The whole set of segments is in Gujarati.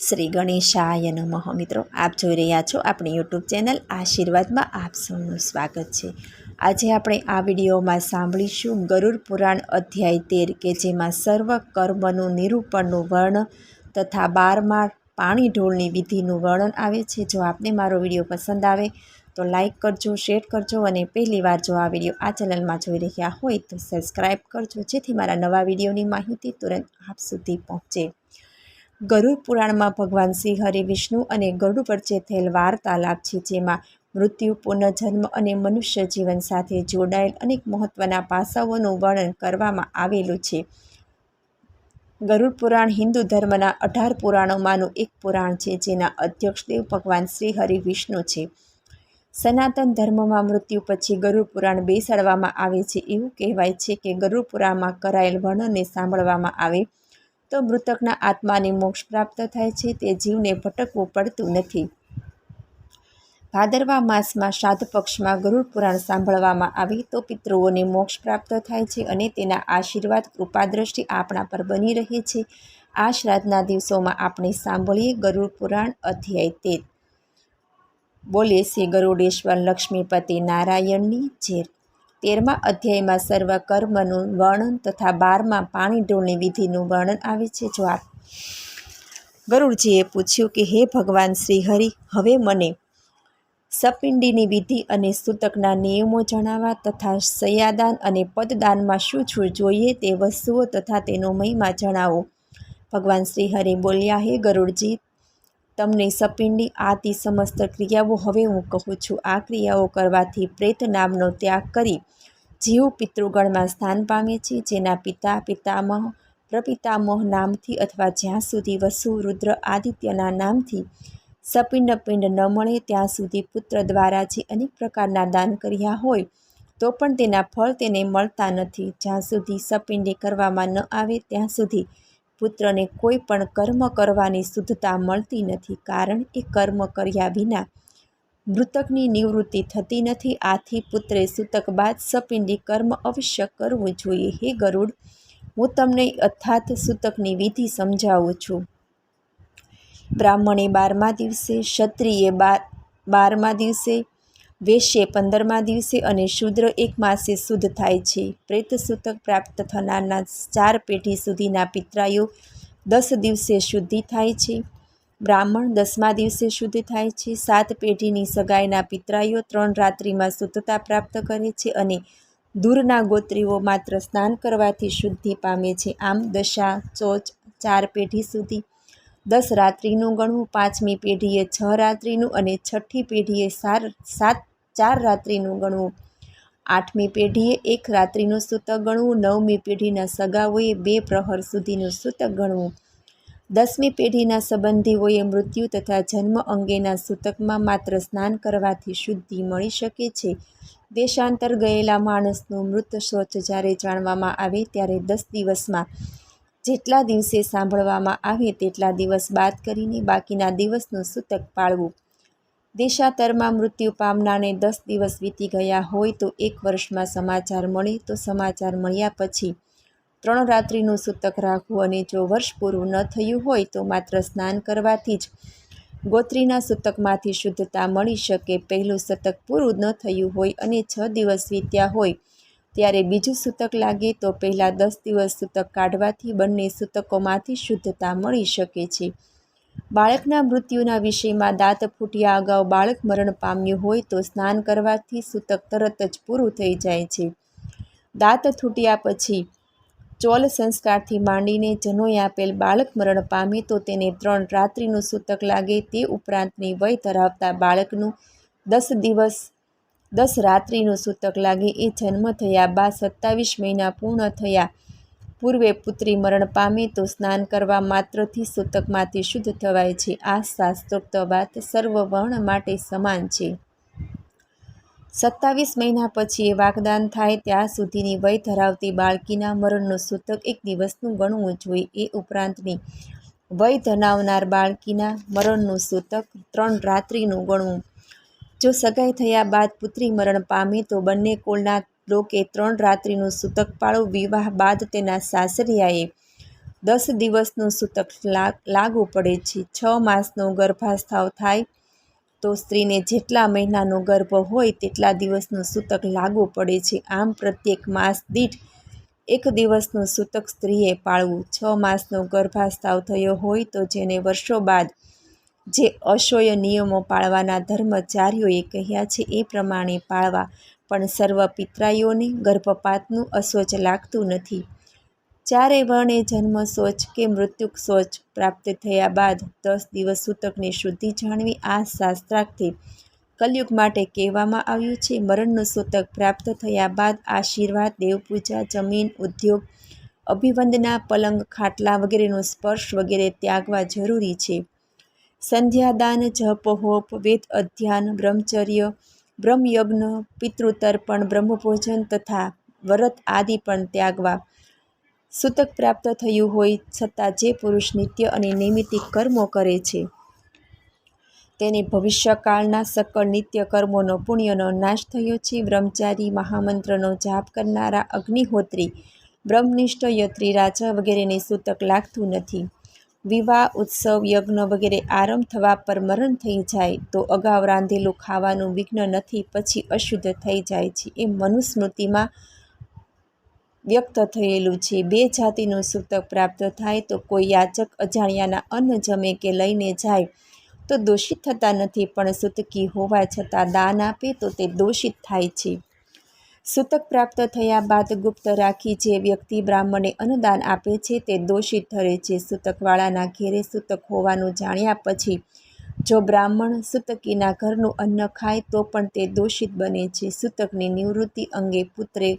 શ્રી ગણેશાય નમઃ. મિત્રો, આપ જોઈ રહ્યા છો આપણી યુટ્યુબ ચેનલ આશીર્વાદમાં આપ સૌનું સ્વાગત છે. આજે આપણે આ વિડીયોમાં સાંભળીશું ગરુડ પુરાણ અધ્યાય તેર કે જેમાં સર્વ કર્મનું નિરૂપણનું વર્ણન તથા બારમા પાણી ઢોળની વિધિનું વર્ણન આવે છે. જો આપને મારો વીડિયો પસંદ આવે તો લાઈક કરજો, શેર કરજો અને પહેલી વાર જો આ વીડિયો આ ચેનલમાં જોઈ રહ્યા હોય તો સબસ્ક્રાઈબ કરજો, જેથી મારા નવા વિડીયોની માહિતી તુરંત આપ સુધી પહોંચે. ગરુડ પુરાણમાં ભગવાન શ્રી હરિ વિષ્ણુ અને ગરુડ વચ્ચે થયેલ વાર્તાલાપ છે, જેમાં મૃત્યુ પુનર્જન્મ અને મનુષ્ય જીવન સાથે જોડાયેલ અનેક મહત્ત્વના પાસાઓનું વર્ણન કરવામાં આવેલું છે. ગરુડ પુરાણ હિન્દુ ધર્મના અઢાર પુરાણોમાંનું એક પુરાણ છે, જેના અધ્યક્ષદેવ ભગવાન શ્રી હરિ વિષ્ણુ છે. સનાતન ધર્મમાં મૃત્યુ પછી ગરુડ પુરાણ બેસાડવામાં આવે છે. એવું કહેવાય છે કે ગરુડ પુરાણમાં કરાયેલ વર્ણનને સાંભળવામાં આવે તો મૃતકના આત્માને મોક્ષ પ્રાપ્ત થાય છે. તે જીવને ભટકવું પડતું નથી. ભાદરવા માસમાં શ્રાદ્ધ પક્ષમાં ગરુડ પુરાણ સાંભળવામાં આવે તો પિતૃઓને મોક્ષ પ્રાપ્ત થાય છે અને તેના આશીર્વાદ કૃપા દ્રષ્ટિ આપણા પર બની રહે છે. આ શ્રાદ્ધના દિવસોમાં આપણે સાંભળીએ ગરુડ પુરાણ અધ્યાય તેર. બોલીએ શ્રી ગરુડેશ્વર લક્ષ્મીપતિ નારાયણની ઝેર તેરમા અધ્યાયમાં સર્વ કર્મનું વર્ણન તથા બારમાં પાણી ઢોળની વિધિનું વર્ણન આવે છે. જવાબ. ગરુડજીએ પૂછ્યું કે, હે ભગવાન શ્રી હરિ હવે મને સપિંડીની વિધિ અને સૂતકના નિયમો જણાવવા તથા સયાદાન અને પદદાનમાં શું શું જોઈએ તે વસ્તુઓ તથા તેનો મહિમા જણાવો. ભગવાન શ્રી હરિ બોલ્યા, હે ગરુડજી તમને સપિંડી આતી સમસ્ત ક્રિયાઓ હવે હું કહું છું. આ ક્રિયાઓ કરવાથી પ્રેત નામનો ત્યાગ કરી જીવ પિતૃગણમાં સ્થાન પામે છે. જેના પિતા, પિતામહ, પ્રપિતામહ નામથી અથવા જ્યાં સુધી વસુ, રુદ્ર, આદિત્યના નામથી સપિંડ પિંડ ન મળે, ત્યાં સુધી પુત્ર દ્વારા જે અનેક પ્રકારના દાન કર્યા હોય, તો પણ તેના ફળ તેને મળતા નથી. જ્યાં સુધી સપિંડી કરવામાં ન આવે, ત્યાં સુધી પુત્રને કોઈ પણ કર્મ કરવાની શુદ્ધતા મળતી નથી કારણ એ કર્મ કર્યા વિના મૃતકની નિવૃત્તિ થતી નથી. આથી પુત્રે સૂતક બાદ સપિંડી કર્મ અવશ્ય કરવું જોઈએ. હે ગરુડ, હું તમને અર્થાત સૂતકની વિધિ સમજાવું છું. બ્રાહ્મણે બારમા દિવસે, ક્ષત્રિયે બાર બારમા દિવસે વેશ્યે પંદરમા દિવસે અને શુદ્ર એક માસે શુદ્ધ થાય છે. પ્રેત સૂતક પ્રાપ્ત થનારના ચાર પેઢી સુધીના પિતરાયો દસ દિવસે શુદ્ધિ થાય છે. બ્રાહ્મણ દસમા દિવસે શુદ્ધ થાય છે. સાત પેઢીની સગાઈના પિતરાયો ત્રણ રાત્રિમાં શુદ્ધતા પ્રાપ્ત કરે છે અને દૂરના ગોત્રીઓ માત્ર સ્નાન કરવાથી શુદ્ધિ પામે છે. આમ દશા, ચોચ, ચાર પેઢી સુધી દસ રાત્રિનું ગણવું, પાંચમી પેઢીએ છ રાત્રિનું અને છઠ્ઠી પેઢીએ સાર, સાત ચાર રાત્રિનું ગણવું. આઠમી પેઢીએ એક રાત્રિનું સૂતક ગણવું. નવમી પેઢીના સગાઓએ બે પ્રહર સુધીનું સૂતક ગણવું. દસમી પેઢીના સંબંધીઓએ મૃત્યુ તથા જન્મ અંગેના સૂતકમાં માત્ર સ્નાન કરવાથી શુદ્ધિ મળી શકે છે. દેશાંતર ગયેલા માણસનું મૃત શોચ જ્યારે જાણવામાં આવે ત્યારે દસ દિવસમાં જેટલા દિવસે સાંભળવામાં આવે તેટલા દિવસ બાદ કરીને બાકીના દિવસનું સૂતક પાળવું. દેશાંતરમાં મૃત્યુ પામનારને દસ દિવસ વીતી ગયા હોય તો એક વર્ષમાં સમાચાર મળે તો સમાચાર મળ્યા પછી ત્રણ રાત્રિનું સૂતક રાખવું અને જો વર્ષ પૂરું ન થયું હોય તો માત્ર સ્નાન કરવાથી જ ગોત્રીના સૂતકમાંથી શુદ્ધતા મળી શકે. પહેલું સતક પૂરું ન થયું હોય અને છ દિવસ વીત્યા હોય ત્યારે બીજું સૂતક લાગે તો પહેલાં દસ દિવસ સૂતક કાઢવાથી બંને સૂતકોમાંથી શુદ્ધતા મળી શકે છે. બાળકના મૃત્યુના વિષયમાં દાંત ફૂટ્યા અગાઉ બાળક મરણ પામ્યું હોય તો સ્નાન કરવાથી સૂતક તરત જ પૂરું થઈ જાય છે. દાંત તૂટ્યા પછી ચોલ સંસ્કારથી માંડીને જનોઈ આપેલ બાળક મરણ પામે તો તેને ત્રણ રાત્રિનું સૂતક લાગે તે ઉપરાંતની વય ધરાવતા બાળકનું દસ દિવસ, દસ રાત્રિનું સૂતક લાગે એ જન્મ થયા બાદ સત્તાવીસ મહિના પૂર્ણ થયા પૂર્વે પુત્રી મરણ પામે તો સ્નાન કરવા માત્રથી સૂતકમાંથી શુદ્ધ થવાય છે. આ શાસ્ત્રોક્ત વાત સર્વ વર્ણ માટે સમાન છે. સત્તાવીસ મહિના પછી એ વાગદાન થાય ત્યાં સુધીની વય ધરાવતી બાળકીના મરણનું સૂતક એક દિવસનું ગણવું જોઈએ એ ઉપરાંતની વય ધરાવનાર બાળકીના મરણનું સૂતક ત્રણ રાત્રિનું ગણવું જો સગાઈ થયા બાદ પુત્રી મરણ પામે તો બંને કુળના લોકે ત્રણ રાત્રિનું સૂતક પાળવું વિવાહ બાદ તેના સાસરિયાએ દસ દિવસનું સૂતક લાગુ પડે છે. છ માસનો ગર્ભાસ્થાવ થાય તો સ્ત્રીને જેટલા મહિનાનો ગર્ભ હોય તેટલા દિવસનું સૂતક લાગુ પડે છે. આમ પ્રત્યેક માસ દીઠ એક દિવસનું સૂતક સ્ત્રીએ પાળવું. છ માસનો ગર્ભાસ્થાવ થયો હોય તો જેને વર્ષો બાદ જે અશોય નિયમો પાળવાના ધર્મચાર્યોએ કહ્યા છે એ પ્રમાણે પાળવા પણ સર્વ પિતરાઈઓને ગર્ભપાતનું અશોચ લાગતું નથી. ચારે વર્ણે જન્મ શોચ કે મૃત્યુક શોચ પ્રાપ્ત થયા બાદ દસ દિવસ સૂતકની શુદ્ધિ જાણવી આ શાસ્ત્રાર્થથી કલયુગ માટે કહેવામાં આવ્યું છે, મરણનું સૂતક પ્રાપ્ત થયા બાદ આશીર્વાદ, દેવપૂજા, જમીન, ઉદ્યોગ, અભિવંદના, પલંગ, ખાટલા વગેરેનો સ્પર્શ વગેરે ત્યાગવા જરૂરી છે. સંધ્યાદાન, જપ, હોપ, વેદ અધ્યાન, બ્રહ્મચર્ય બ્રહ્મયજ્ઞ, પિતૃતર્પણ, બ્રહ્મભોજન તથા વ્રત આદિ પણ ત્યાગવા સૂતક પ્રાપ્ત થયું હોય છતાં જે પુરુષ નિત્ય અને નૈમિતિક કર્મો કરે છે, તેને ભવિષ્યકાળના સકળ નિત્ય કર્મોનો, પુણ્યનો નાશ થયો છે. બ્રહ્મચારી મહામંત્રનો જાપ કરનારા અગ્નિહોત્રી, બ્રહ્મનિષ્ઠ યત્રી રાજા વગેરેને સૂતક લાગતું નથી. વિવાહ, ઉત્સવ, યજ્ઞ વગેરે આરંભ થવા પર મરણ થઈ જાય તો અગાઉ રાંધેલું ખાવાનું વિઘ્ન નથી, પછી અશુદ્ધ થઈ જાય છે. એ મનુસ્મૃતિમાં વ્યક્ત થયેલું છે. બે જાતિનું સૂતક પ્રાપ્ત થાય તો કોઈ યાચક, અજાણ્યાના અન્ન જમે કે લઈને જાય તો દોષિત થતા નથી, પણ સૂતકી હોવા છતાં દાન આપે તો તે દોષિત થાય છે. સૂતક પ્રાપ્ત થયા બાદ ગુપ્ત રાખી જે વ્યક્તિ બ્રાહ્મણે અન્નદાન આપે છે તે દોષિત ઠરે છે. સૂતકવાળાના ઘેરે સૂતક હોવાનું જાણ્યા પછી જો બ્રાહ્મણ સૂતકીના ઘરનું અન્ન ખાય તો પણ તે દોષિત બને છે. સૂતકની નિવૃત્તિ અંગે પુત્રે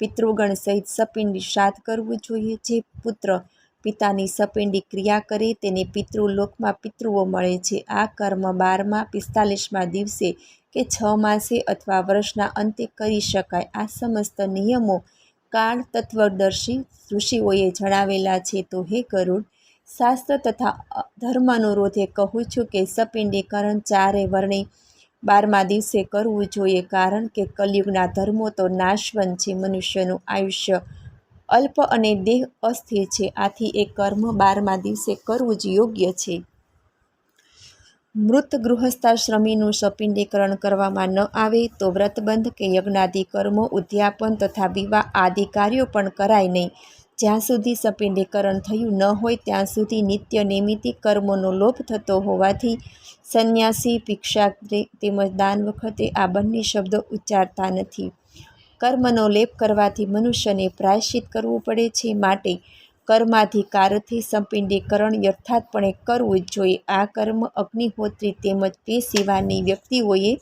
પિતૃગણ સહિત સપિંડી શ્રાદ્ધ કરવું જોઈએ. જે પુત્ર પિતાની સપિંડી ક્રિયા કરે તેને પિતૃલોકમાં પિતૃઓ મળે છે. આ કર્મ બારમા પિસ્તાલીસમાં દિવસે કે છ માસે અથવા વર્ષના અંતે કરી શકાય. આ સમસ્ત નિયમો કાળ તત્વદર્શી ઋષિઓએ જણાવેલા છે. તો હે ગરુડ, શાસ્ત્ર તથા ધર્માનુરોધે કહું છું કે સપિંડીકરણ ચારે વર્ણે બારમા દિવસે કરવું જોઈએ કારણ કે કલયુગના ધર્મો તો નાશવન છે. મનુષ્યનું આયુષ્ય અલ્પ અને દેહ અસ્થિર છે. આથી એ કર્મ બારમા દિવસે કરવું જ યોગ્ય છે. મૃત ગૃહસ્થાશ્રમીનું સપિંડીકરણ કરવામાં ન આવે તો વ્રતબંધ કે યજ્ઞાદિ કર્મો, ઉદ્યાપન તથા વિવાહ આદિ કાર્યો પણ કરાય નહીં. જ્યાં સુધી સપિંડીકરણ થયું ન હોય, ત્યાં સુધી નિત્ય નૈમિતિક કર્મોનો લોપ થતો હોવાથી સંન્યાસી ભિક્ષા તેમજ દાન વખતે આ બંને શબ્દો ઉચ્ચારતા નથી. કર્મનો લેપ કરવાથી મનુષ્યને પ્રાયશ્ચિત કરવું પડે છે માટે કર્માધિકારથી સંપિંડીકરણ યથાર્થપણે કરવું જ જોઈએ. આ કર્મ અગ્નિહોત્રી તેમજ તે સિવાયની વ્યક્તિઓએ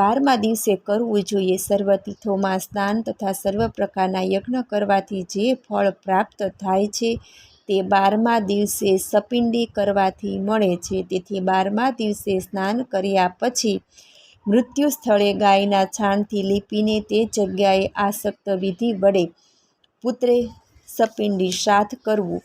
બારમા દિવસે કરવું જોઈએ. સર્વ તીર્થોમાં સ્નાન તથા સર્વ પ્રકારના યજ્ઞ કરવાથી જે ફળ પ્રાપ્ત થાય છે તે બારમા દિવસે સપિંડી કરવાથી મળે છે. તેથી બારમા દિવસે સ્નાન કર્યા પછી મૃત્યુ સ્થળે ગાયના છાણથી લીપીને તે જગ્યાએ આસક્ત વિધિ વડે પુત્રે સપિંડી શ્રાદ્ધ કરવું.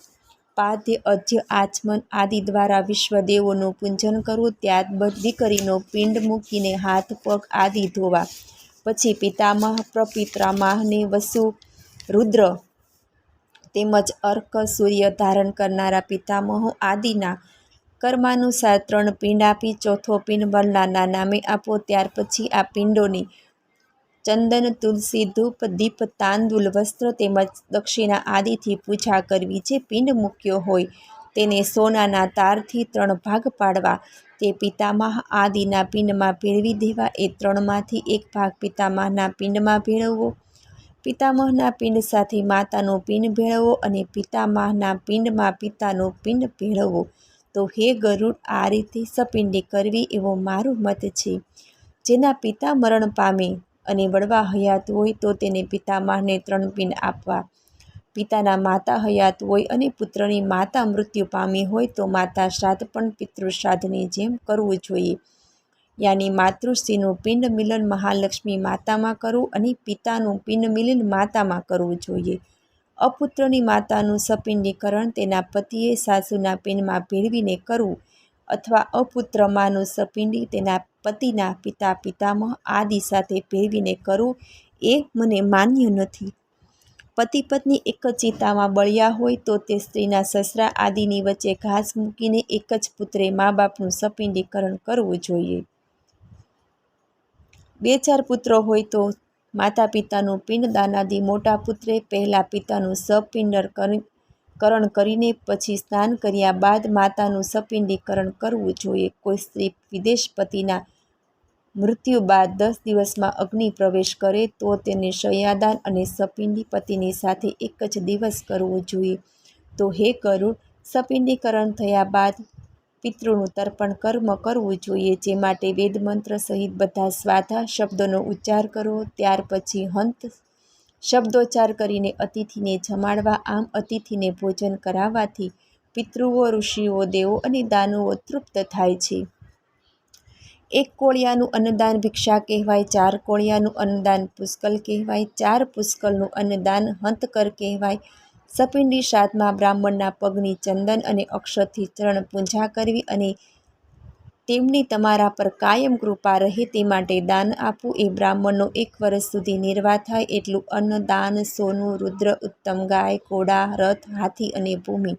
પાદ્ય, અધ્ય, આચમન આદિ દ્વારા વિશ્વદેવોનું પૂજન કરવું, ત્યારબાદ દીકરીનો પિંડ મૂકીને હાથ, પગ આદિ ધોવા. પછી પિતામહ પ્રપિતામહને વસુ, રુદ્ર તેમજ અર્ક, સૂર્ય ધારણ કરનારા પિતામહો આદિના કર્માનુસાર ત્રણ પિંડ આપી ચોથો પિંડ વરનાના નામે આપો. ત્યાર પછી આ પિંડોની ચંદન, તુલસી, ધૂપ, દીપ, તાંદુલ, વસ્ત્ર તેમજ દક્ષિણા આદિથી પૂજા કરવી જે પિંડ મૂક્યો હોય તેને સોનાના તારથી ત્રણ ભાગ પાડવા. તે પિતામહ આદિના પિંડમાં ભેળવી દેવા એ ત્રણમાંથી એક ભાગ પિતામહના પિંડમાં ભેળવવો. પિતામહના પિંડ સાથે માતાનું પિંડ ભેળવવો અને પિતામહના પિંડમાં પિતાનું પિંડ ભેળવવો. તો હે ગરુડ, આ રીતે સપિંડી કરવી એવો મારો મત છે. જેના પિતા મરણ પામે અને વડવા હયાત હોય તો તેને પિતામહને ત્રણ પિંડ આપવા. પિતાના માતા હયાત હોય અને પુત્રની માતા મૃત્યુ પામી હોય તો માતા શ્રાદ્ધ પણ પિતૃશ્રાદ્ધની જેમ કરવું જોઈએ. યાની માતૃશ્રીનું પિંડ મિલન મહાલક્ષ્મી માતામાં કરવું અને પિતાનું પિંડ મિલન માતામાં કરવું જોઈએ. અપુત્રની માતાનું સપિંડીકરણ તેના પતિએ સાસુના પિંડમાં ભેળવીને કરવું અથવા અપુત્રમાંનું સપિંડી તેના પતિના પિતા પિતામહ આદિ સાથે ભેળવીને કરવું એ મને માન્ય નથી. પતિ પત્ની એક જ ચિતામાં બળ્યા હોય તો તે સ્ત્રીના સસરા આદિની વચ્ચે ઘાસ મૂકીને એક જ પુત્રે મા બાપનું સપિંડીકરણ કરવું જોઈએ. બે ચાર પુત્રો હોય તો માતા પિતાનું પિંડદાનાદિ મોટા પુત્રે, પહેલાં પિતાનું સપિંડકરણ કરીને પછી સ્નાન કર્યા બાદ માતાનું સપિંડીકરણ કરવું જોઈએ. કોઈ સ્ત્રી વિદેશ પતિના મૃત્યુ બાદ દસ દિવસમાં અગ્નિ પ્રવેશ કરે તો તેને શય્યાદાન અને સપિંડી પતિની સાથે એક જ દિવસ કરવો જોઈએ. તો હે કરુણ, સપિંડીકરણ થયા બાદ પિતૃનું તર્પણ કર્મ કરવું જોઈએ, જે માટે વેદમંત્ર સહિત બધા સ્વાધા શબ્દોનો ઉચ્ચાર કરો. ત્યાર પછી હંત શબ્દોચ્ચાર કરીને અતિથિને જમાડવા, આમ અતિથિને ભોજન કરાવવાથી પિતૃઓ, ઋષિઓ, દેવો અને દાનવો તૃપ્ત થાય છે. એક કોળિયાનું અન્નદાન ભિક્ષા કહેવાય, ચાર કોળિયાનું અન્નદાન પુષ્કલ કહેવાય, ચાર પુષ્કલનું અન્નદાન હંતકર કહેવાય. સપિંડી સાતમાં બ્રાહ્મણના પગની ચંદન અને અક્ષરથી ચરણ પૂજા કરવી અને તેમની તમારા પર કાયમ કૃપા રહે તે માટે દાન આપવું એ બ્રાહ્મણનો એક વર્ષ સુધી નિર્વાહ થાય એટલું અન્ન દાન સોનું, રુદ્ર, ઉત્તમ ગાય, ઘોડા, રથ, હાથી અને ભૂમિ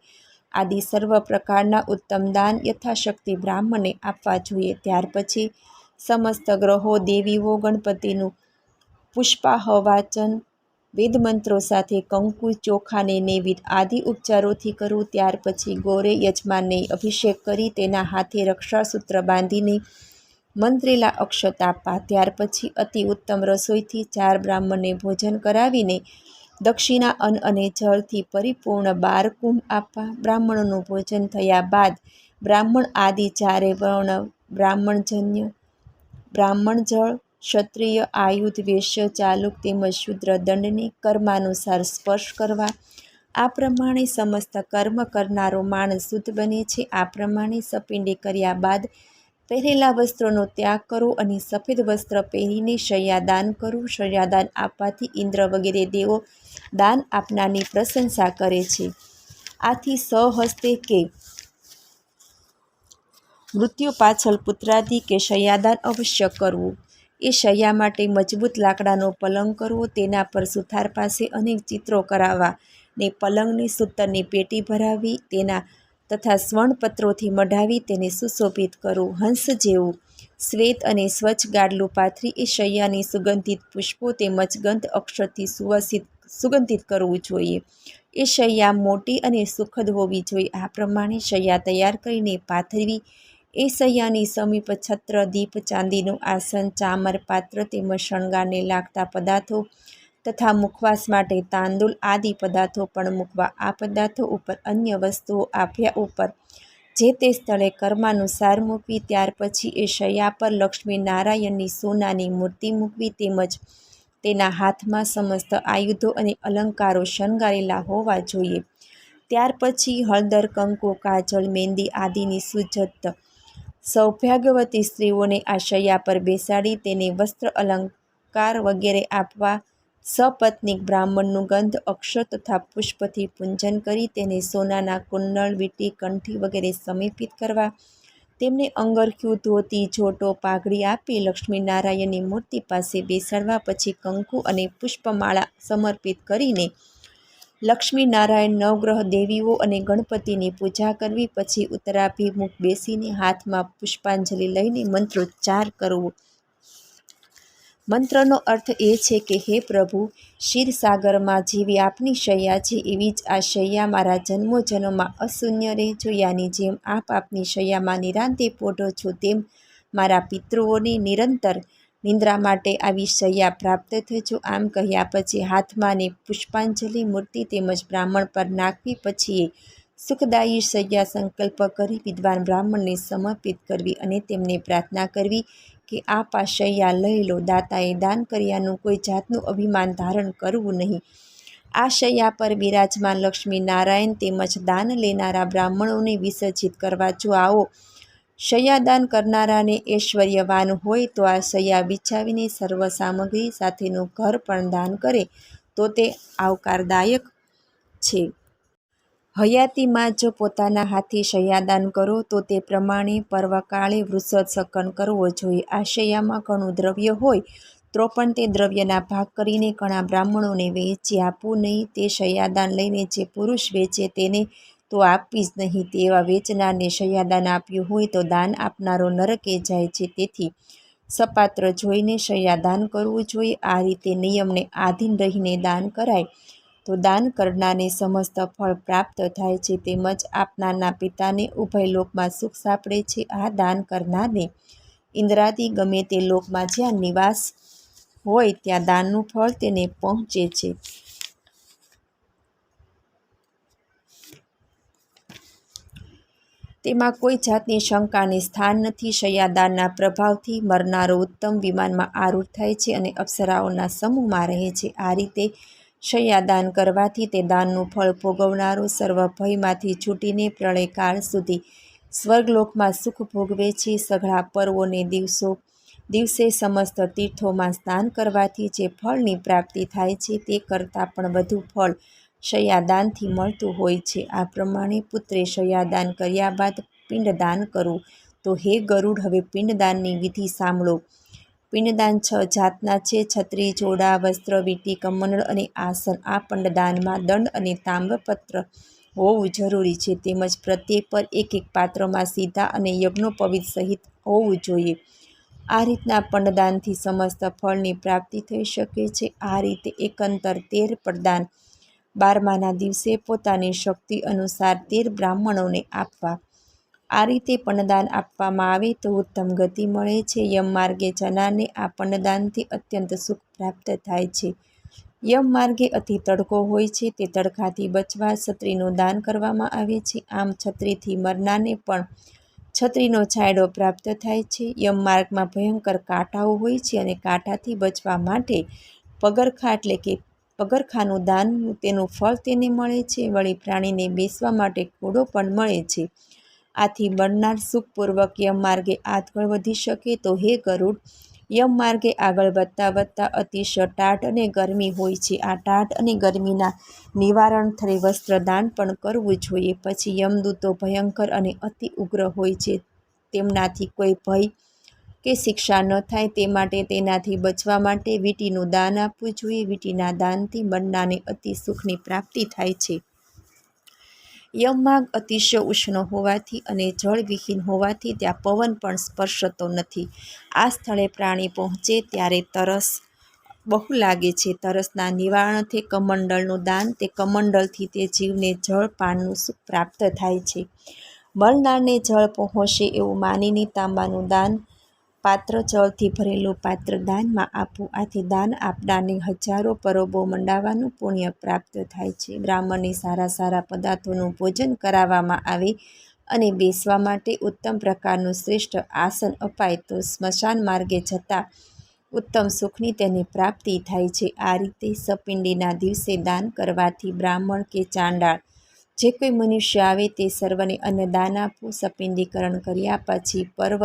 આદિ સર્વ પ્રકારના ઉત્તમ દાન યથાશક્તિ બ્રાહ્મણને આપવા જોઈએ. ત્યાર પછી સમસ્ત ગ્રહો, દેવીઓ, ગણપતિનું પુષ્પાહવાચન, વેદમંત્રો સાથે કંકુ ચોખાને નૈવેદ્ય આદિ ઉપચારોથી કરવું ત્યાર પછી ગોરે યજમાનને અભિષેક કરી તેના હાથે રક્ષાસૂત્ર બાંધીને મંત્રેલા અક્ષત આપવા. ત્યાર પછી અતિ ઉત્તમ રસોઈથી ચાર બ્રાહ્મણને ભોજન કરાવીને દક્ષિણા અન્ન અને જળથી પરિપૂર્ણ બાર કુંભ આપવા બ્રાહ્મણોનું ભોજન થયા બાદ બ્રાહ્મણ આદિ ચારે વર્ણ બ્રાહ્મણજન્ય બ્રાહ્મણ જળ, ક્ષત્રિય આયુધ, વૈશ્ય, ચાલુક તેમજ શૂદ્ર દંડને કર્માનુસાર સ્પર્શ કરવા. આ પ્રમાણે સમસ્ત કર્મ કરનારો માણસ શુદ્ધ બને છે. આ પ્રમાણે સપિંડી કર્યા બાદ પહેરેલા વસ્ત્રોનો ત્યાગ કરો અને સફેદ વસ્ત્ર પહેરીને શય્યાદાન કરો. શય્યાદાન આપવાથી ઇન્દ્ર વગેરે દેવો દાન આપનારની પ્રશંસા કરે છે. આથી સહસ્તે કે મૃત્યુ પાછળ પુત્રાદિ કે શય્યાદાન અવશ્ય કરવું. એ શય્યા માટે મજબૂત લાકડાનો પલંગ કરવો, તેના પર સુથાર પાસે અનેક ચિત્રો કરાવવા ને પલંગની સૂતરની પેટી ભરાવી, તેના તથા સ્વર્ણપત્રોથી મઢાવી તેને સુશોભિત કરવું હંસ જેવું શ્વેત અને સ્વચ્છ ગાડલું પાથરી એ શૈયાની સુગંધિત પુષ્પો તેમજ ગંધ અક્ષરથી સુવાસિત, સુગંધિત કરવું જોઈએ. એ શૈયા મોટી અને સુખદ હોવી જોઈએ. આ પ્રમાણે શૈયા તૈયાર કરીને પાથરવી. એ શૈયાની સમીપ છત્ર, દીપ, ચાંદીનું આસન, ચામર, પાત્ર તેમજ શણગારને લાગતા પદાર્થો તથા મુખવાસ માટે તાંદુલ આદિ પદાર્થો પણ મૂકવા આ પદાર્થો ઉપર અન્ય વસ્તુઓ આપ્યા ઉપર, જે તે સ્થળે કર્માનુસાર મૂકવી, ત્યાર પછી એ શયા પર લક્ષ્મી નારાયણની સોનાની મૂર્તિ મૂકવી તેમજ તેના હાથમાં સમસ્ત આયુધો અને અલંકારો શણગારેલા હોવા જોઈએ. ત્યાર પછી હળદર, કંકુ કાજલ મહેંદી આદિની સુજત સૌભાગ્યવતી સ્ત્રીઓને આ શૈયા પર બેસાડી તેને વસ્ત્ર અલંકાર વગેરે આપવા સપત્નીક બ્રાહ્મણનું ગંધ અક્ષર તથા પુષ્પથી પૂજન કરી તેને સોનાના કુંડળ, વીંટી, કંઠી વગેરે સમીપિત કરવા. તેમને અંગરખ્યું ધોતી, જોટો, પાઘડી આપી લક્ષ્મીનારાયણની મૂર્તિ પાસે બેસાડવા પછી કંકુ અને પુષ્પમાળા સમર્પિત કરીને લક્ષ્મીનારાયણ નવગ્રહ દેવીઓ અને ગણપતિની પૂજા કરવી. પછી ઉત્તરાભિમુખ બેસીને હાથમાં પુષ્પાંજલિ લઈને મંત્રોચ્ચાર કરવો. મંત્રનો અર્થ એ છે કે, હે પ્રભુ, ક્ષીરસાગરમાં જેવી આપની શૈયા છે, એવી જ આ શૈયા મારા જન્મો જન્મમાં અશૂન્ય રહેજો. યાની જેમ આપ આપની શૈયામાં નિરાંતે પોઢો છો, તેમ મારા પિતૃઓની નિરંતર નિંદ્રા માટે આવી શૈયા પ્રાપ્ત થજો. આમ કહ્યા પછી હાથમાંને પુષ્પાંજલિ મૂર્તિ તેમજ બ્રાહ્મણ પર નાખવી પછી સુખદાયી શૈયા સંકલ્પ કરી વિદ્વાન બ્રાહ્મણને સમર્પિત કરવી અને તેમને પ્રાર્થના કરવી. કે આ શૈયા લઈ લો. દાતાએ દાન કર્યાનું કોઈ જાતનું અભિમાન ધારણ કરવું નહીં. આ શૈયા પર બિરાજમાન લક્ષ્મી નારાયણ તેમજ દાન લેનારા બ્રાહ્મણોને વિસર્જિત કરવા, જો આવો શય્યાદાન કરનારાને ઐશ્વર્યવાન હોય તો આ શૈયા બિછાવીને સર્વ સામગ્રી સાથેનું ઘર પણ દાન કરે. તો તે આવકારદાયક છે. હયાતીમાં જો પોતાના હાથે શયાદાન કરો, તો તે પ્રમાણે પર્વકાળે વૃષદ શકન કરવો જોઈએ. આ શૈયામાં ઘણું દ્રવ્ય હોય, તો પણ તે દ્રવ્યના ભાગ કરીને ઘણા બ્રાહ્મણોને વહેંચી આપવું નહીં તે શયાદાન લઈને જે પુરુષ વેચે તેને તો આપવી જ નહીં. તેવા વેચનારને શયાદાન આપ્યું હોય તો દાન આપનારો નરકે જાય છે. તેથી સપાત્ર જોઈને શયાદાન કરવું જોઈએ. આ રીતે નિયમને આધીન રહીને દાન કરાય. તો દાન કરનારને સમસ્ત ફળ પ્રાપ્ત થાય છે તેમજ આપનારના પિતાને ઉભય લોકમાં સુખ સાંપડે છે. આ દાન કરનારને ઇન્દ્રાદી ગમે તે લોકમાં જ્યાં નિવાસ હોય ત્યાં દાનનું ફળ તેને પહોંચે છે. તેમાં કોઈ જાતની શંકાને સ્થાન નથી. શયાદાનના પ્રભાવથી મરનારો ઉત્તમ વિમાનમાં આરૂઢ થાય છે અને અપ્સરાઓના સમૂહમાં રહે છે. આ રીતે શય્યાદાન કરવાથી તે દાનનું ફળ ભોગવનારો સર્વ ભયમાંથી છૂટીને પ્રળયકાળ સુધી સ્વર્ગલોકમાં સુખ ભોગવે છે. સઘળા પર્વોને દિવસો, દિવસે સમસ્ત તીર્થોમાં સ્નાન કરવાથી જે ફળની પ્રાપ્તિ થાય છે તે કરતાં પણ વધુ ફળ શયાદાનથી મળતું હોય છે. આ પ્રમાણે પુત્રે શયાદાન કર્યા બાદ પિંડદાન કરવું. તો હે ગરુડ, હવે પિંડદાનની વિધિ સાંભળો. પિંડદાન છ જાતના છે. છત્રી, જોડા, વસ્ત્ર, વીંટી, કમંડળ અને આસન. આ પંડદાનમાં દંડ અને તામ્રપત્ર હોવું જરૂરી છે. તેમજ પ્રત્યેક પર એક એક પાત્રમાં સીધા અને યજ્ઞોપવિત સહિત હોવું જોઈએ. આ રીતના પંડદાનથી સમસ્ત ફળની પ્રાપ્તિ થઈ શકે છે. આ રીતે એકંતર તેર પ્રદાન બારમાના દિવસે પોતાની શક્તિ અનુસાર તેર બ્રાહ્મણોને આપવા આ રીતે પણદાન આપવામાં આવે તો ઉત્તમ ગતિ મળે છે. યમ માર્ગે જનારને આ પણદાનથી અત્યંત સુખ પ્રાપ્ત થાય છે. યમ માર્ગે અતિ તડકો હોય છે, તે તડકાથી બચવા છત્રીનું દાન કરવામાં આવે છે. આમ છત્રીથી મરનારને પણ છત્રીનો છાંયડો પ્રાપ્ત થાય છે. યમ માર્ગમાં ભયંકર કાંટાઓ હોય છે અને કાંટાથી બચવા માટે પગરખા એટલે કે પગરખાનું દાન તેનું ફળ તેને મળે છે. વળી પ્રાણીને બેસવા માટે ઘોડો પણ મળે છે. આથી બનનાર સુખપૂર્વક યમ માર્ગે આગળ વધી શકે તો હે ગરુડ, યમ માર્ગે આગળ વધતા વધતા અતિશય ટાટ અને ગરમી હોય છે. આ ટાટ અને ગરમીના નિવારણ થઈ વસ્ત્રદાન પણ કરવું જોઈએ. પછી યમદૂતો ભયંકર અને અતિ ઉગ્ર હોય છે. તેમનાથી કોઈ ભય કે શિક્ષા ન થાય તે માટે તેનાથી બચવા માટે વીટીનું દાન આપવું જોઈએ. વીટીના દાનથી મરનારને અતિ સુખની પ્રાપ્તિ થાય છે. યમમાર્ગ અતિશય ઉષ્ણ હોવાથી અને જળવિહીન હોવાથી ત્યાં પવન પણ સ્પર્શતો નથી. આ સ્થળે પ્રાણી પહોંચે ત્યારે તરસ બહુ લાગે છે. તરસના નિવારણથી કમંડળનું દાન, તે કમંડલથી તે જીવને જળ પાનનું સુખ પ્રાપ્ત થાય છે. મળનારને જળ પહોંચે એવું માનીને તાંબાનું દાન પાત્ર જળથી ભરેલું પાત્ર દાનમાં આપવું. આથી દાન આપનારને હજારો પરબો મંડાવવાનું પુણ્ય પ્રાપ્ત થાય છે. બ્રાહ્મણને સારા સારા પદાર્થોનું ભોજન કરાવવામાં આવે અને બેસવા માટે ઉત્તમ પ્રકારનું શ્રેષ્ઠ આસન અપાય તો સ્મશાન માર્ગે જતાં ઉત્તમ સુખની તેને પ્રાપ્તિ થાય છે. આ રીતે સપિંડીના દિવસે દાન કરવાથી બ્રાહ્મણ કે ચાંડાળ જે કોઈ મનુષ્ય આવે તે સર્વને અન્નદાન આપવું, સપિંડીકરણ કર્યા પછી પર્વ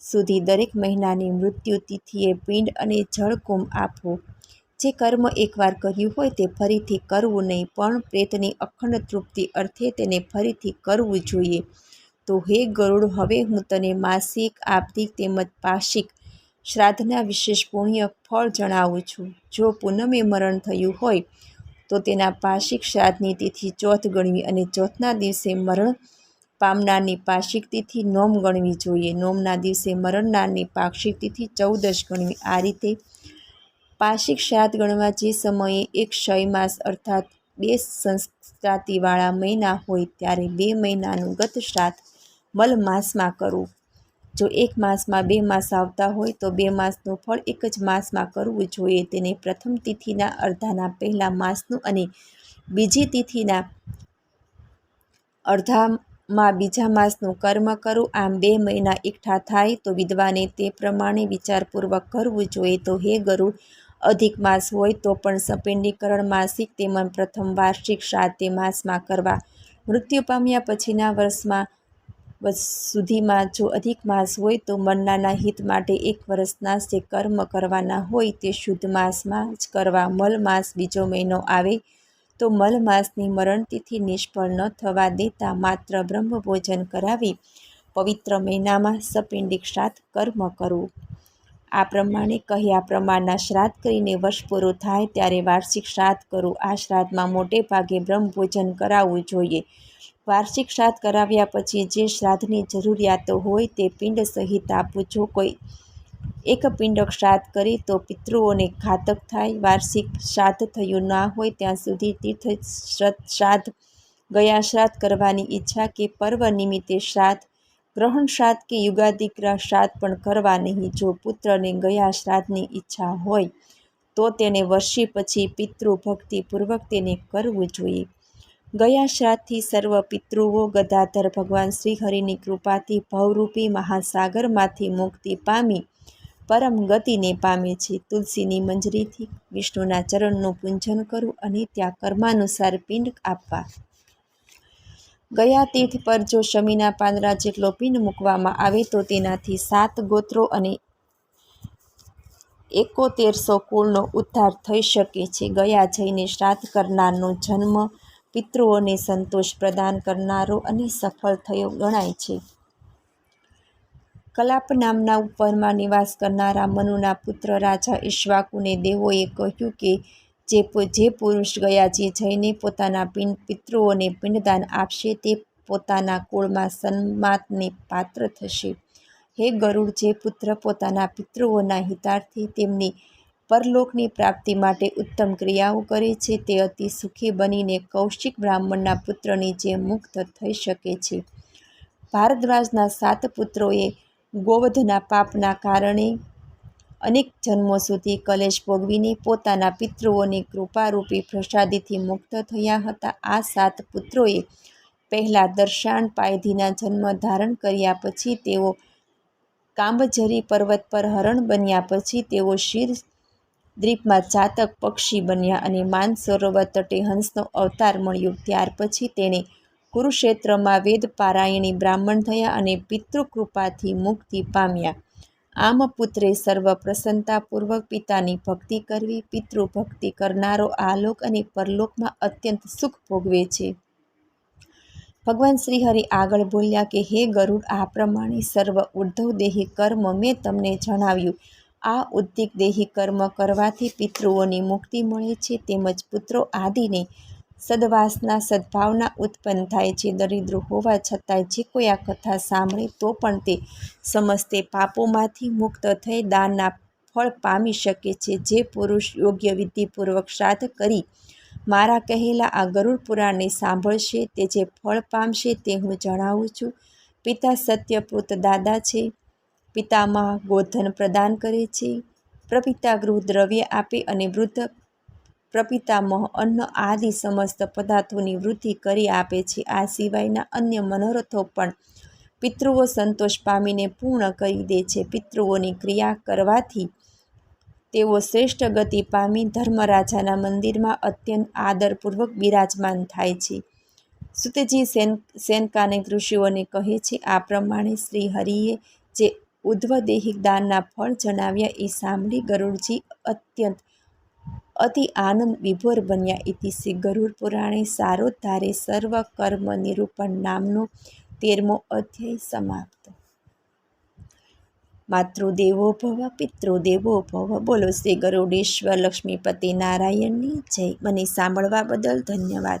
સુધી દરેક મહિનાની મૃત્યુ તિથિએ પિંડ અને જળકુંભ આપવું જે કર્મ એકવાર કર્યું હોય તે ફરીથી કરવું નહીં, પણ પ્રેતની અખંડ તૃપ્તિ અર્થે તેને ફરીથી કરવું જોઈએ. તો હે ગરુડ, હવે હું તને માસિક આપતિક તેમજ પાશિક શ્રાદ્ધના વિશેષ પુણ્ય ફળ જણાવું છું. જો પૂનમે મરણ થયું હોય તો તેના પાશિક શ્રાદ્ધની તિથિ ચોથ ગણવી અને ચોથના દિવસે મરણ પામનારની પાક્ષિક તિથિ નોમ ગણવી જોઈએ. નોમના દિવસે મરણનારની પાક્ષિક તિથિ ચૌદશ ગણવી. આ રીતે પાક્ષિક શ્રાદ્ધ ગણવા જે સમયે એક ક્ષય માસ અર્થાત બે સંસ્કૃતિવાળા મહિના હોય ત્યારે બે મહિનાનું ગત શ્રાદ્ધ મલ માસમાં કરવું. જો એક માસમાં બે માસ આવતા હોય તો બે માસનું ફળ એક જ માસમાં કરવું જોઈએ. તેને પ્રથમ તિથિના અર્ધાના પહેલા માસનું અને બીજી તિથિના અડધામાં બીજા માસનું કર્મ કરું, આમ બે મહિના એકઠા થાય તો વિધવાને તે પ્રમાણે વિચારપૂર્વક કરવું જોઈએ. તો હે ગરુડ, અધિક માસ હોય તો પણ સપિંડીકરણ માસિક તેમજ પ્રથમ વાર્ષિક શ્રાદ્ધ માસમાં કરવા. મૃત્યુ પામ્યા પછીના વર્ષમાં સુધીમાં જો અધિક માસ હોય તો મનનાના હિત માટે એક વર્ષના જે કર્મ કરવાના હોય તે શુદ્ધ માસમાં જ કરવા. મલ માસ બીજો મહિનો આવે તો મલમાસની મરણતિથિ નિષ્ફળ ન થવા દેતા માત્ર બ્રહ્મભોજન કરાવી પવિત્ર મહિનામાં સપિંડિક શ્રાદ્ધ કર્મ કરવું આ પ્રમાણે કહ્યા પ્રમાણના શ્રાદ્ધ કરીને વર્ષ પૂરું થાય ત્યારે વાર્ષિક શ્રાદ્ધ કરવું આ શ્રાદ્ધમાં મોટે ભાગે બ્રહ્મભોજન કરાવવું જોઈએ. વાર્ષિક શ્રાદ્ધ કરાવ્યા પછી જે શ્રાદ્ધની જરૂરિયાતો હોય તે પિંડ સહિત આપવું જો કોઈ એક પિંડક શ્રાદ્ધ કરે તો પિતૃઓને ઘાતક થાય. વાર્ષિક શ્રાદ્ધ થયું ના હોય ત્યાં સુધી તીર્થ શ્રાદ્ધ ગયા શ્રાદ્ધ કરવાની ઈચ્છા કે પર્વ નિમિત્તે શ્રાદ્ધ, ગ્રહણ શ્રાદ્ધ કે યુગાદિ શ્રાદ્ધ પણ કરવા નહીં. જો પુત્રને ગયા શ્રાદ્ધની ઈચ્છા હોય તો તેને વર્ષે પછી પિતૃ ભક્તિપૂર્વક તેને કરવું જોઈએ. ગયા શ્રાદ્ધથી સર્વ પિતૃઓ ગદાધર ભગવાન શ્રીહરિની કૃપાથી ભવરૂપી મહાસાગરમાંથી મુક્તિ પામી પરમ ગતિને પામે છે. તુલસીની મંજરીથી વિષ્ણુના ચરણનું પૂજન કરવું અને ત્યાં કર્માનુસાર પિંડ આપવા. ગયા તીર્થ પર જો શમીના પાંદડા જેટલો પિંડ મૂકવામાં આવે તો તેનાથી સાત ગોત્રો અને એકોતેરસો કુળનો ઉદ્ધાર થઈ શકે છે. ગયા જઈને શ્રાદ્ધ કરનારનો જન્મ પિતૃઓને સંતોષ પ્રદાન કરનારો અને સફળ થયો ગણાય છે. કલાપ નામના ઉપવનમાં નિવાસ કરનારા મનુના પુત્ર રાજા ઈશ્વાકુને દેવોએ કહ્યું કે જે જે પુરુષ ગયાજી જઈને પોતાના પિંડ પિતૃઓને પિંડદાન આપશે તે પોતાના કુળમાં સન્માતને પાત્ર થશે. હે ગરુડ, જે પુત્ર પોતાના પિતૃઓના હિતાર્થે તેમની પરલોકની પ્રાપ્તિ માટે ઉત્તમ ક્રિયાઓ કરે છે તે અતિ સુખી બનીને કૌશિક બ્રાહ્મણના પુત્રની જે મુક્ત થઈ શકે છે. ભારદ્વાજના સાત પુત્રોએ ગોવધના પાપના કારણે અનેક જન્મો સુધી કલેશ ભોગવીને પોતાના પિતૃઓની કૃપારૂપી પ્રસાદીથી મુક્ત થયા હતા. આ સાત પુત્રોએ પહેલાં દર્શાણ પાયધીના જન્મ ધારણ કર્યા પછી તેઓ કાંબજરી પર્વત પર હરણ બન્યા પછી તેઓ શિર દ્વીપમાં જાતક પક્ષી બન્યા અને માનસરોવર તટે હંસનો અવતાર મળ્યો. ત્યાર પછી તેણે કુરુક્ષેત્રમાં વેદ પારાયણી બ્રાહ્મણ થયા અને પિતૃકૃપાથી મુક્તિ પામ્યા. આમ પુત્રે સર્વ પ્રસન્નતાપૂર્વક પિતાની ભક્તિ કરવી, પિતૃભક્તિ કરનારો આલોક અને પરલોકમાં અત્યંત સુખ ભોગવે છે. ભગવાન શ્રીહરિ આગળ બોલ્યા કે, હે ગરુડ, આ પ્રમાણે સર્વ ઉદ્ધવ દેહી કર્મ મેં તમને જણાવ્યું. આ ઉદ્દિક દેહી કર્મ કરવાથી પિતૃઓની મુક્તિ મળે છે, તેમજ પુત્રો આદિને સદવાસના સદભાવના ઉત્પન્ન થાય છે. દરિદ્ર હોવા છતાંય જે કોઈ આ કથા સાંભળે તો પણ તે સમસ્તે પાપોમાંથી મુક્ત થઈ દાનના ફળ પામી શકે છે. જે પુરુષ યોગ્ય વિધિપૂર્વક શ્રાદ્ધ કરી મારા કહેલા આ ગરુડ પુરાણને સાંભળશે તે જે ફળ પામશે તે હું જણાવું છું. પિતા સત્યપુત દાદા છે. પિતામાં ગોધન પ્રદાન કરે છે. પ્રપિતા ગૃહ દ્રવ્ય આપે અને વૃદ્ધ પ્રપિતામહ અન્ન આદિ સમસ્ત પદાર્થોની વૃદ્ધિ કરી આપે છે. આ સિવાયના અન્ય મનોરથો પણ પિતૃઓ સંતોષ પામીને પૂર્ણ કરી દે છે. પિતૃઓની ક્રિયા કરવાથી તેઓ શ્રેષ્ઠ ગતિ પામી ધર્મરાજાના મંદિરમાં અત્યંત આદરપૂર્વક બિરાજમાન થાય છે. સુતજી સેન, સેનકાને ઋષિઓને કહે છે, આ પ્રમાણે શ્રી હરિએ જે ઉદ્ધવદેહિક દાનના ફળ જણાવ્યા એ સાંભળી ગરુડજી અત્યંત અતિ આનંદ વિભોર બન્યા ઇતિ શ્રી ગરુડ પુરાણે સારોદ્ધારે સર્વ કર્મ નિરૂપણ નામનો તેરમો અધ્યાય સમાપ્ત. માતૃદેવો ભવ, પિતૃદેવો ભવ, બોલો શ્રી ગરુડેશ્વર લક્ષ્મીપતિ નારાયણની જય. મને સાંભળવા બદલ ધન્યવાદ.